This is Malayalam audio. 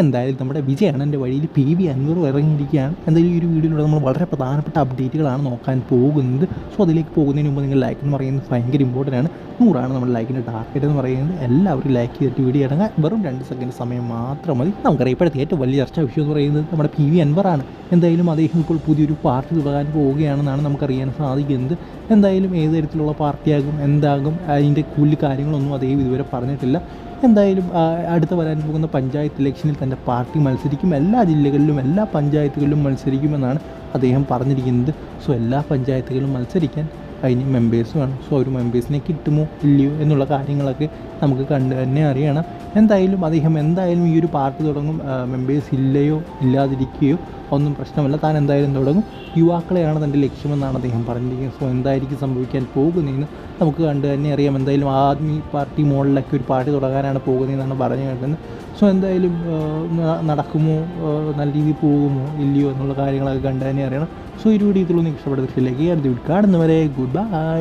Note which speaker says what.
Speaker 1: എന്തായാലും നമ്മുടെ വിജയണ്ണന്റെ വഴിയിൽ പി വി അൻവർ ഇറങ്ങിയിരിക്കുകയാണ്. എന്തായാലും ഈ ഒരു വീഡിയോയിലൂടെ നമ്മൾ വളരെ പ്രധാനപ്പെട്ട അപ്ഡേറ്റുകളാണ് നോക്കാൻ പോകുന്നത്. സോ അതിലേക്ക് പോകുന്നതിന് മുമ്പ് നിങ്ങൾ ലൈക്ക് എന്ന് പറയുന്നത് ഭയങ്കര ഇമ്പോർട്ടന്റ് ആണ്. നൂറാണ് നമ്മുടെ ലൈക്കിന്റെ ടാർഗറ്റ് എന്ന് പറയുന്നത്. എല്ലാവരും ലൈക്ക് ചെയ്തിട്ട് വീഡിയോ ഇറങ്ങാൻ വെറും രണ്ട് സെക്കൻഡ് സമയം മാത്രം മതി. നമുക്കറിയാം ഇപ്പോഴത്തെ ഏറ്റവും വലിയ ചർച്ചാ വിഷയം എന്ന് പറയുന്നത് നമ്മുടെ പി വി അൻവറാണ് എന്തായാലും അദ്ദേഹം ഇപ്പോൾ പുതിയൊരു പാർട്ടി തുടങ്ങാൻ പോവുകയാണെന്നാണ് നമുക്കറിയാൻ സാധിക്കുന്നത്. എന്തായാലും ഏത് തരത്തിലുള്ള പാർട്ടിയാകും എന്താകും അതിന്റെ കൂടുതൽ കാര്യങ്ങളൊന്നും അദ്ദേഹം ഇതുവരെ പറഞ്ഞിട്ടില്ല. എന്തായാലും അടുത്ത വരാൻ പോകുന്ന പഞ്ചായത്ത് ഇലക്ഷനിൽ തന്റെ പാർട്ടി മത്സരിക്കും. എല്ലാ ജില്ലകളിലും എല്ലാ പഞ്ചായത്തുകളിലും മത്സരിക്കുമെന്നാണ് അദ്ദേഹം പറഞ്ഞിരിക്കുന്നത്. സോ എല്ലാ പഞ്ചായത്തുകളിലും മത്സരിക്കാൻ അതിന് മെമ്പേഴ്സ് വേണം. സോ ഒരു മെമ്പേഴ്സിനെ കിട്ടുമോ ഇല്ലയോ എന്നുള്ള കാര്യങ്ങളൊക്കെ നമുക്ക് കണ്ട് തന്നെ അറിയണം. എന്തായാലും അദ്ദേഹം എന്തായാലും ഈ ഒരു പാർട്ടി തുടങ്ങും മെമ്പേഴ്സ് ഇല്ലയോ ഇല്ലാതിരിക്കുകയോ ഒന്നും പ്രശ്നമല്ല. താൻ എന്തായാലും തുടങ്ങും. യുവാക്കളെയാണ് തന്റെ ലക്ഷ്യമെന്നാണ് അദ്ദേഹം പറഞ്ഞിരിക്കുന്നത്. സോ എന്തായിരിക്കും സംഭവിക്കാൻ പോകുന്നതെന്ന് നമുക്ക് കണ്ട് തന്നെ അറിയാം. എന്തായാലും ആദ്മി പാർട്ടി മോഡലൊക്കെ ഒരു പാർട്ടി തുടങ്ങാനാണ് പോകുന്നതെന്നാണ് പറഞ്ഞു കേട്ടത്. സോ എന്തായാലും നടക്കുമോ നല്ല രീതിയിൽ പോകുമോ ഇല്ലയോ എന്നുള്ള കാര്യങ്ങളൊക്കെ കണ്ട് തന്നെ അറിയണം. സോ ഈ വീഡിയോ ഇതിലൊന്നും ഇഷ്ടപ്പെടുത്തിട്ടില്ലെങ്കിൽ അടുത്ത വീട് കാണുന്നവരെ ഗുഡ് ബൈ